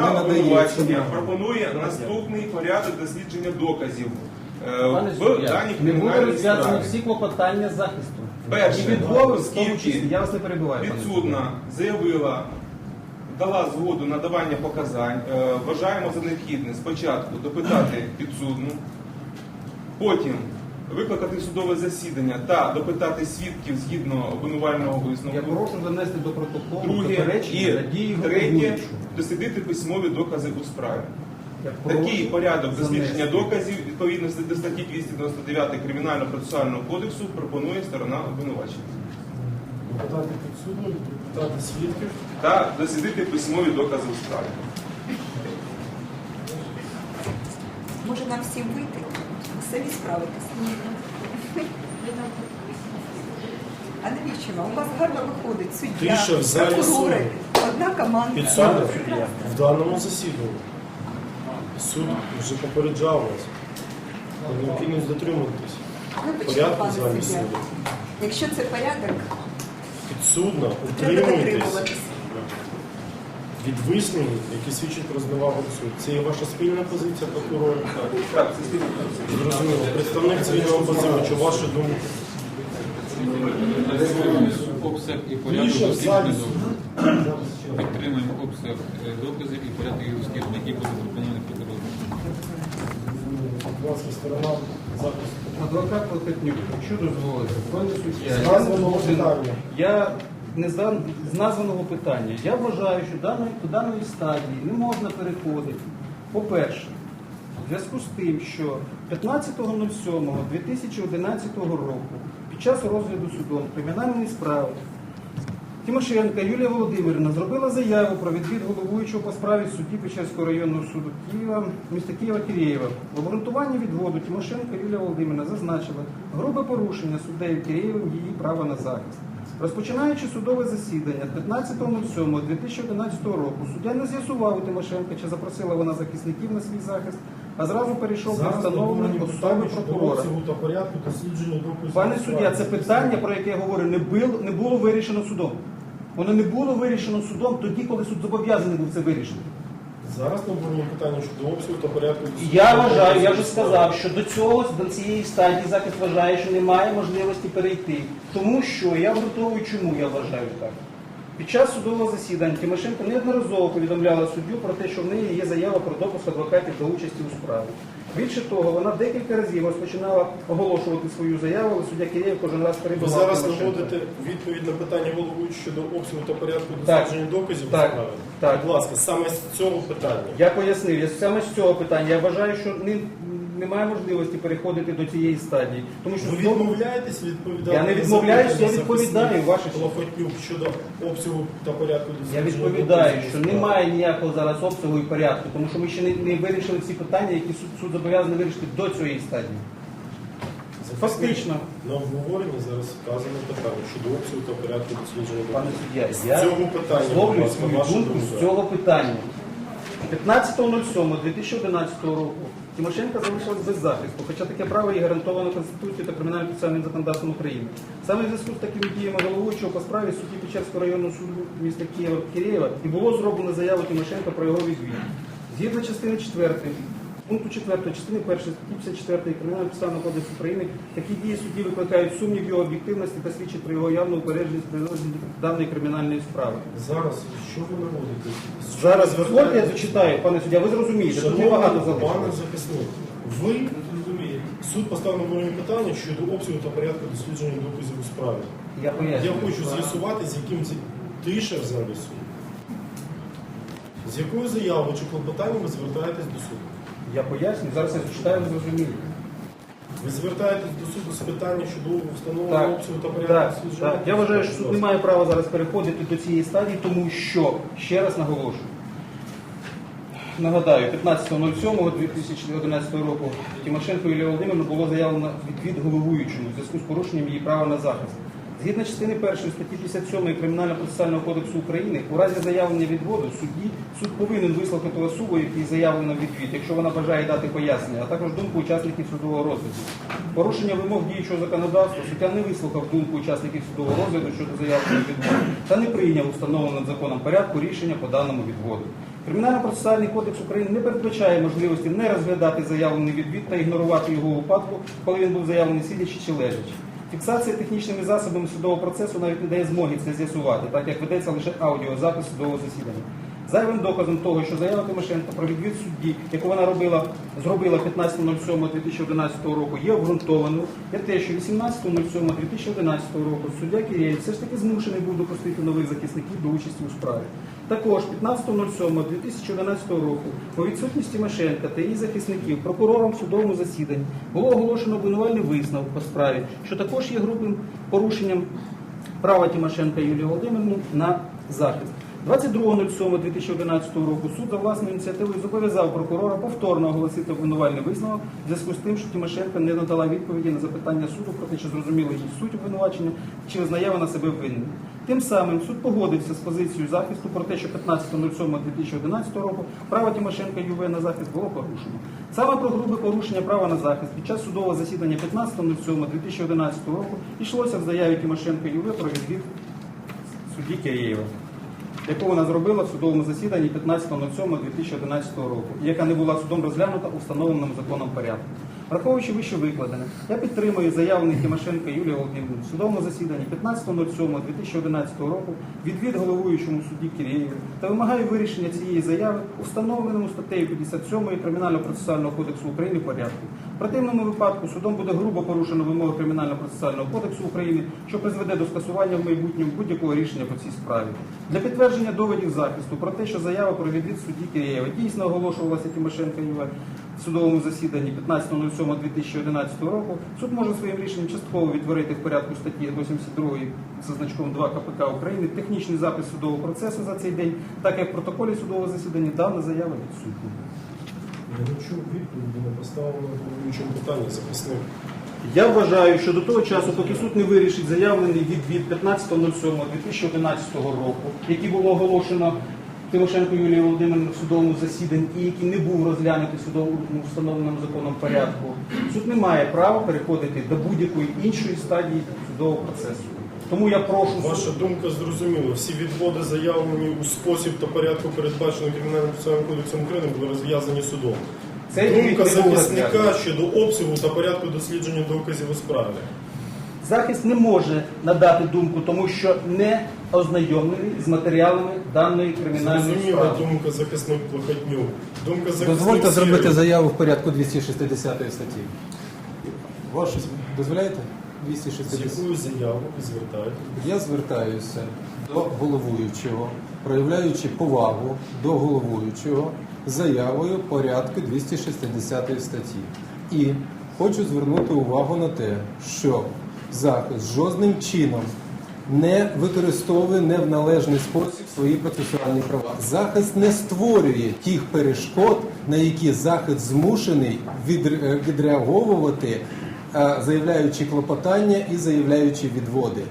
Не надається. обвинувачення пропонує наступний порядок дослідження доказів е, Пане в суддя, даній не кримінальній справі. всі клопотання захисту. Перше, І відмови, в тому оскільки. Я вас не перебиваю. Підсудна заявила, дала згоду на давання показань. Е, Вважаємо за необхідне спочатку допитати підсудну, потім викликати судове засідання та допитати свідків згідно обвинувального Я прошу занести до протоколу Друге і третє дослідити письмові докази у справі. Я Такий порядок дослідження доказів відповідно до статті 299 Кримінально-процесуального кодексу пропонує сторона обвинувачення. Депутати підсудні, депутати свідків. та дослідити письмові докази у справі. Може нам всім вийти? Самі справитися. А навіщо вам? У вас гарно виходить суддя, Тиша в залі прокурори, одна команда. Підсудний в даному засіданні. Суд вже попереджав вас. про Необхідність дотримуватись Вибачте, порядку в пане залі суддя. суду. Якщо це порядок, Підсудно треба. Від висновів, які свідчать про зневагу суду. Це є ваша спільна позиція, прокурор. Так, це спільна позиція. Зрозуміло. Представник цивільного позивача, ваша думка. обсяг і порядок дослідження доказів. Підтримуємо обсяг е, доказів і порядок їх дослідження, які будуть запропоновані прокурором. Будь ласка, сторона захисту. Адвокат Плохотнюк, якщо дозволите, пане суддя, я з, названого питання. Я вважаю, що до даної стадії не можна переходити. По-перше, в зв'язку з тим, що 15.07.2011 року під час розгляду судом кримінальної справи Тимошенка Юлія Володимирівна зробила заяву про відвід головуючого по справі судді Печерського районного суду Києва, міста Києва Кирєєва. В обґрунтуванні відводу Тимошенка Юлія Володимирівна зазначила грубе порушення суддею Кирєєвим її права на захист. Розпочинаючи судове засідання 15.07.2011 року, суддя не з'ясував у Тимошенка, чи запросила вона захисників на свій захист, а зразу перейшов до встановлення особи прокурора. та порядку дослідження доказів. Пане суддя, це питання, про яке я говорю, не було, не було вирішено судом. Воно не було вирішено судом тоді, коли суд зобов'язаний був це вирішити. Зараз ми обговорюємо питання щодо обсягу та порядку Я вважаю, я вже сказав, що до цього, до цієї стадії захист вважає, що немає можливості перейти. Тому що я обґрунтовую, чому я вважаю так. Під час судового засідання Тимошенко неодноразово повідомляла суддю про те, що в неї є заява про допуск адвокатів до участі у справі. Більше того, вона декілька разів розпочинала оголошувати свою заяву, але суддя Києв кожен раз Ви перебував. зараз Тимошенко. наводите відповідь на питання головуючого щодо обсягу та порядку Так. дослідження доказів у Так. справі. Так. Будь ласка, саме з цього питання. Я пояснив, я саме з цього питання. Я вважаю, що не, немає можливості переходити до цієї стадії. Тому що Ви відмовляєтесь відповідати? Я не відмовляюсь, я відповідаю, ваше. Лохотнюк щодо обсягу та порядку Я відповідаю, що немає ніякого зараз обсягу і порядку, тому що ми ще не, не вирішили всі питання, які суд, суд зобов'язаний вирішити до цієї стадії. Фактично, На обговоренні зараз вказано питання щодо обсягу та порядку дослідження пане суддя, я цього питання, висловлюю свою думку з цього питання. 15.07.2011 року Тимошенко залишилась без захисту, хоча таке право є гарантовано Конституцією та кримінально процесуальним законодавством України. Саме в зв'язку з такими діями головуючого по справі судді Печерського районного суду міста Києва Киреєва і було зроблено заяву Тимошенка про його відвід. Згідно частини 4, пункту 4 частини 1 статті 54 Кримінального процесуального кодексу України, такі дії судді викликають сумнів його об'єктивності та свідчать про його явну упередженість при розгляді даної кримінальної справи. Зараз що ви наводите? Зараз дозвольте, я зачитаю, пане суддя, ви зрозумієте, тут небагато пане залишилось. захисник, ви суд поставив на моє питання щодо обсягу та порядку дослідження доказів у справі. Я Я пояснюю. хочу з'ясувати, з яким ці- тиша в залі суду. З якою заявою чи клопотанням ви звертаєтесь до суду? Я пояснюю, зараз я зачитаю, ви зрозумієте. Ви звертаєтесь до суду з питання щодо встановлення обсягу та порядку так, так. Я вважаю, що суд не має права зараз переходити до цієї стадії, тому що, ще раз наголошую, нагадаю, 15.07.2011 року Тимошенко Юлія Володимирівна було заявлено відвід головуючому в зв'язку з порушенням її права на захист. Згідно частини 1 статті 57 Кримінально-процесуального кодексу України, у разі заявлення відводу судді суд повинен вислухати особу, якій заявлено відвід, якщо вона бажає дати пояснення, а також думку учасників судового розгляду. Порушення вимог діючого законодавства суддя не вислухав думку учасників судового розгляду щодо заявленого відводу та не прийняв у встановленим законом порядку рішення по даному відводу. Кримінально-процесуальний кодекс України не передбачає можливості не розглядати заявлений відвід та ігнорувати його у випадку, коли він був заявлений сидячи чи лежачи. Фіксація технічними засобами судового процесу навіть не дає змоги це з'ясувати, так як ведеться лише аудіозапис судового засідання. Зайвим доказом того, що заява Тимошенко про відвід судді, яку вона робила, зробила 15.07.2011 року, є обґрунтованою, є те, що 18.07.2011 року суддя Кірєєв все ж таки змушений був допустити нових захисників до участі у справі. Також 15.07.2011 року по відсутності Тимошенка та її захисників прокурором в судовому засіданні було оголошено обвинувальний висновок по справі, що також є грубим порушенням права Тимошенка Юлії Володимирівни на захист. 22.07.2011 року суд за власною ініціативою зобов'язав прокурора повторно оголосити обвинувальний висновок в зв'язку з тим, що Тимошенко не надала відповіді на запитання суду про те, чи зрозуміло її суть обвинувачення, чи визнає вона себе винною. Тим самим суд погодився з позицією захисту про те, що 15.07.2011 року право Тимошенка ЮВ на захист було порушено. Саме про грубе порушення права на захист під час судового засідання 15.07.2011 року йшлося в заяві Тимошенка ЮВ про відвід судді Кирєєва, яку вона зробила в судовому засіданні 15.07.2011 року, яка не була судом розглянута у встановленому законом порядку. Враховуючи вище викладене, я підтримую заявлений Тимошенка Юлії Володимирівни в судовому засіданні 15.07.2011 року відвід головуючому судді Кирєєву та вимагаю вирішення цієї заяви у встановленому статтею 57 Кримінально-процесуального кодексу України порядку. Противному випадку судом буде грубо порушено вимоги Кримінально-процесуального кодексу України, що призведе до скасування в майбутньому будь-якого рішення по цій справі. Для підтвердження доводів захисту про те, що заява про відвід судді Кирєєва дійсно оголошувалася Тимошенко ЮВ в судовому засіданні 15.07.2011 року, суд може своїм рішенням частково відтворити в порядку статті 82 за значком 2 КПК України технічний запис судового процесу за цей день, так як в протоколі судового засідання дана заява відсутня. Я не чув відповіді на поставлене головуючому питання захисник. Я вважаю, що до того часу, поки суд не вирішить заявлений відвід 15.07.2011 року, який було оголошено Тимошенко Юлії Володимирівні в судовому засіданні і який не був розглянутий судовому встановленому законом порядку, суд не має права переходити до будь-якої іншої стадії судового процесу. Тому я прошу Ваша думка зрозуміла. Всі відводи заявлені у спосіб та порядку, передбачений Кримінальним процесуальним кодексом України, були розв'язані судом. Відвід Думка захисника щодо обсягу та порядку дослідження доказів у справі. Захист не може надати думку, тому що не ознайомлений з матеріалами даної кримінальної Зрозуміла справи. думка захисник Плохотнюк. Думка захисник Дозвольте зробити заяву в порядку 260 статті. Ваше дозволяєте? З 260. якою заявою ви? Я звертаюся до головуючого, проявляючи повагу до головуючого заявою порядку 260 статті. І хочу звернути увагу на те, що захист жодним чином не використовує не в належний спосіб свої процесуальні права. Захист не створює тих перешкод, на які захист змушений відре- відреаговувати, заявляючи клопотання і заявляючи відводи.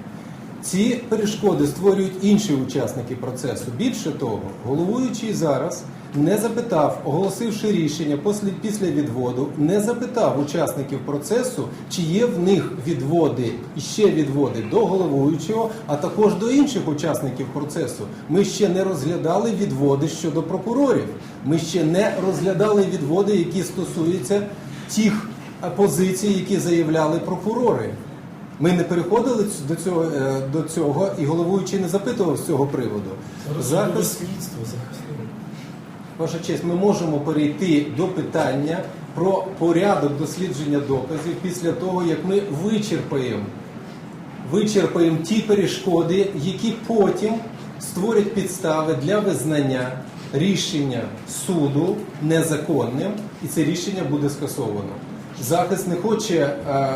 Ці перешкоди створюють інші учасники процесу. Bільше того, головуючий зараз не запитав, оголосивши рішення після відводу, не запитав учасників процесу, чи є в них відводи і ще відводи до головуючого, а також до інших учасників процесу. Ми ще не розглядали відводи щодо прокурорів. Ми ще не розглядали відводи, які стосуються тих позицій, які заявляли прокурори. Ми не переходили до цього, е, до цього і головуючий не запитував з цього приводу. Захист, слідство ваша честь, ми можемо перейти до питання про порядок дослідження доказів після того, як ми вичерпаємо, вичерпаємо ті перешкоди, які потім створять підстави для визнання рішення суду незаконним, і це рішення буде скасовано. Захист не хоче е,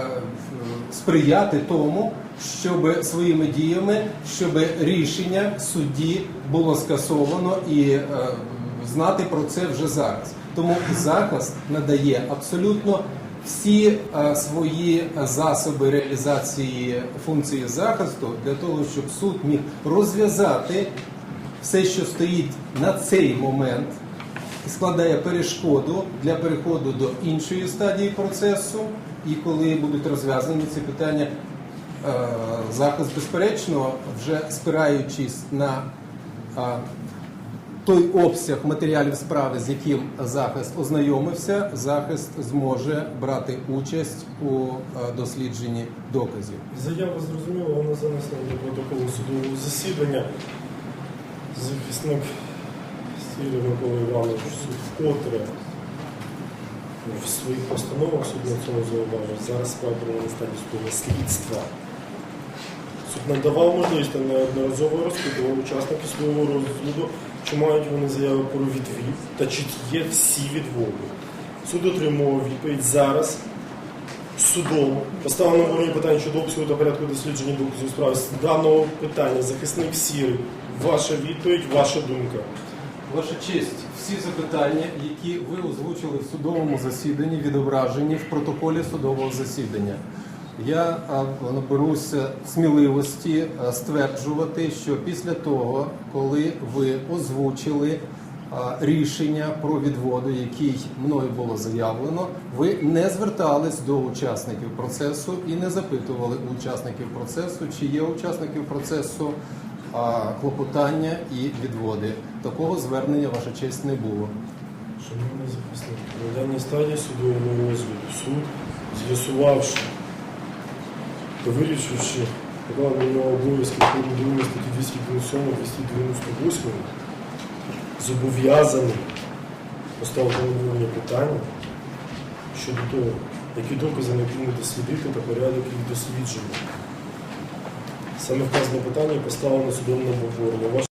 сприяти тому, щоб своїми діями, щоб рішення судді було скасовано і е, знати про це вже зараз. Тому захист надає абсолютно всі е, свої засоби реалізації функції захисту для того, щоб суд міг розв'язати все, що стоїть на цей момент складає перешкоду для переходу до іншої стадії процесу. І коли будуть розв'язані ці питання, е, захист, безперечно, вже спираючись на е, той обсяг матеріалів справи, з яким захист ознайомився, захист зможе брати участь у е, дослідженні доказів. Заява зрозуміла, вона занесена до протоколу судового засідання. Захисник Сірий Микола Іванович вкотре в своїх постановах суд на цьому зауважив. Зараз справа про стадії слідства. Суд надавав можливість неодноразово розпитував учасників судового розгляду, чи мають вони заяви про відвід та чи є всі відводи. Суд отримував відповідь зараз судом. Поставлено воронні питання щодо обсягу та порядку дослідження доказів справи. З даного питання захисник сірий. Ваша відповідь, ваша думка. Ваша честь, всі запитання, які ви озвучили в судовому засіданні, відображені в протоколі судового засідання. Я наберуся сміливості стверджувати, що після того, коли ви озвучили рішення про відводу, який мною було заявлено, ви не звертались до учасників процесу і не запитували учасників процесу, чи є учасників процесу клопотання і відводи. Такого звернення, ваша честь, не було. Шановний захисник, на даній стадії судового розгляду суд, з'ясувавши та вирішивши на обов'язки повідомлення статті 297 298 зобов'язаний поставити питання щодо того, які докази необхідно дослідити та порядок їх дослідження. Саме вказане питання поставлено судом на обговорення.